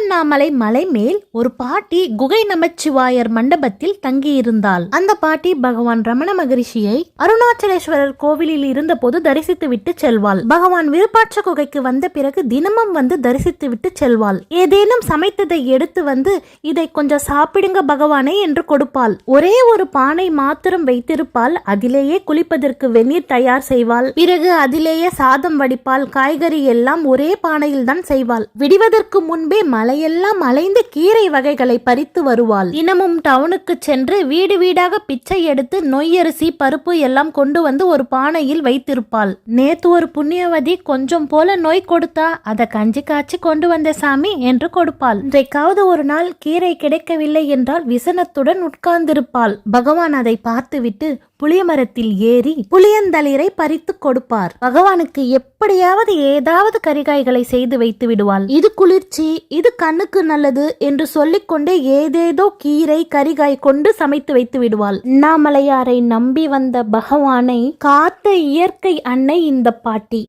திருவண்ணாமலை மலை மேல் ஒரு பாட்டி குகை நமச்சிவாயர் மண்டபத்தில் தங்கியிருந்தாள். அந்த பாட்டி பகவான் ரமண மகரிஷியை அருணாச்சலேஸ்வரர் கோவிலில் இருந்தபோது தரிசித்து விட்டு செல்வாள். பகவான் விருப்பாட்ச குகைக்கு வந்த பிறகு தினமும் வந்து தரிசித்து விட்டு செல்வாள். ஏதேனும் சமைத்ததை எடுத்து வந்து இதை கொஞ்சம் சாப்பிடுங்க பகவானே என்று கொடுப்பாள். ஒரே ஒரு பானை மாத்திரம் வைத்திருப்பாள். அதிலேயே குளிப்பதற்கு வெந்நீர் தயார் செய்வாள். பிறகு அதிலேயே சாதம் வடிப்பாள். காய்கறி எல்லாம் ஒரே பானையில் தான் செய்வாள். விடிவதற்கு முன்பே மலையெல்லாம் அலைந்து கீரை வகைகளை பறித்து வருவாள். தினமும் டவுனுக்கு சென்று வீடு வீடாக பிச்சை எடுத்து நொய்யரிசி பருப்பு எல்லாம் கொண்டு வந்து ஒரு பானையில் வைத்திருப்பாள். நேத்து ஒரு புண்ணியவதி கொஞ்சம் போல நோய் கொடுத்தா அதை கஞ்சி காய்ச்சி கொண்டு வந்த சாமி என்று கொடுப்பாள். இன்றைக்காவது ஒரு நாள் கீரை கிடைக்கவில்லை என்றால் விசனத்துடன் உட்கார்ந்திருப்பாள். பகவான் அதை பார்த்துவிட்டு புளியமரத்தில் ஏறி புளியந்தளிரை பறித்து கொடுப்பார். பகவானுக்கு எப்படியாவது ஏதாவது கரிகாய்களை செய்து வைத்து விடுவாள். இது குளிர்ச்சி இது இது கண்ணுக்கு நல்லது என்று சொல்லிக்கொண்டே ஏதேதோ கீரை கரிகாய் கொண்டு சமைத்து வைத்து விடுவாள். அண்ணாமலையாரை நம்பி வந்த பகவானை காத்த இயற்கை அன்னை இந்த பாட்டி.